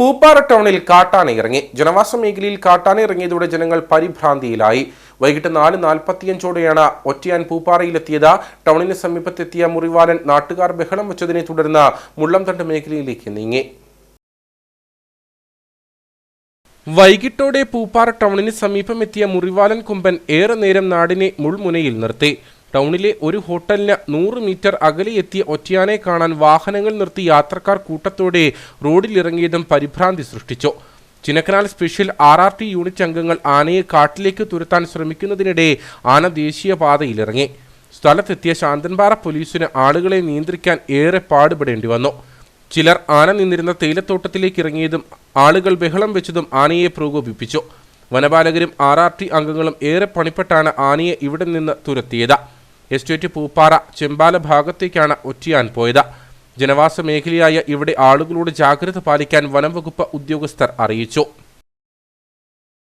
പൂപ്പാറ ടൗണിൽ കാട്ടാന ഇറങ്ങി. ജനവാസ മേഖലയിൽ കാട്ടാന ഇറങ്ങിയതോടെ ജനങ്ങൾ പരിഭ്രാന്തിയിലായി. വൈകിട്ട് നാല് നാൽപ്പത്തിയഞ്ചോടെയാണ് ഒറ്റയാൻ പൂപ്പാറയിലെത്തിയത്. ടൗണിന് സമീപത്തെത്തിയ മുറിവാലൻ നാട്ടുകാർ ബഹളം വെച്ചതിനെ തുടർന്ന് മുള്ളംതണ്ട് മേഖലയിലേക്ക് നീങ്ങി. വൈകിട്ടോടെ പൂപ്പാറ ടൗണിന് സമീപമെത്തിയ മുറിവാലൻ കുമ്പൻ ഏറെ നേരം നാടിനെ മുൾമുനയിൽ നിർത്തി. ടൗണിലെ ഒരു ഹോട്ടലിന് നൂറ് മീറ്റർ അകലെ എത്തിയ ഒറ്റയാനെ കാണാൻ വാഹനങ്ങൾ നിർത്തി യാത്രക്കാർ കൂട്ടത്തോടെ റോഡിലിറങ്ങിയതും പരിഭ്രാന്തി സൃഷ്ടിച്ചു. Chinnakanal special R R T unit അംഗങ്ങൾ ആനയെ കാട്ടിലേക്ക് തുരത്താൻ ശ്രമിക്കുന്നതിനിടെ ആന ദേശീയപാതയിലിറങ്ങി. സ്ഥലത്തെത്തിയ ശാന്തൻപാറ പോലീസിന് ആളുകളെ നിയന്ത്രിക്കാൻ ഏറെ പാടുപെടേണ്ടി വന്നു. ചിലർ ആന നിന്നിരുന്ന തേയിലത്തോട്ടത്തിലേക്ക് ഇറങ്ങിയതും ആളുകൾ ബഹളം വെച്ചതും ആനയെ പ്രകോപിപ്പിച്ചു. വനപാലകരും ആർ ആർ ടി അംഗങ്ങളും ഏറെ പണിപ്പെട്ടാണ് ആനയെ ഇവിടെ നിന്ന് തുരത്തിയത്. എസ്റ്റേറ്റ് പൂപ്പാറ ചെമ്പാല ഭാഗത്തേക്കാണ് ഒറ്റിയാൻ പോയത്. ജനവാസ മേഖലയായ ഇവിടെ ആളുകളോട് ജാഗ്രത പാലിക്കാൻ വനം വകുപ്പ് ഉദ്യോഗസ്ഥർ അറിയിച്ചു.